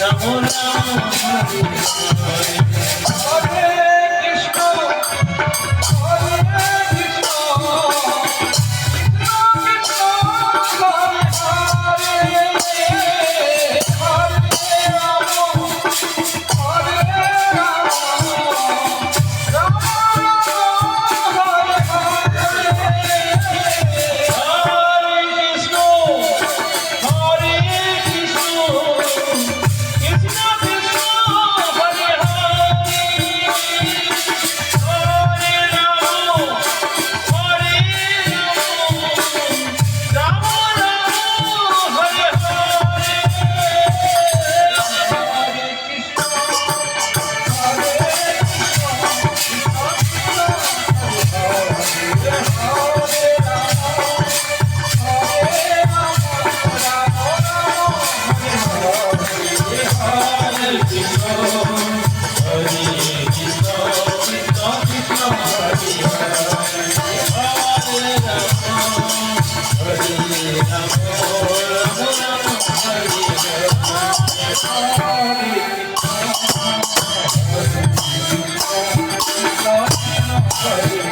Namo Namo Namo you.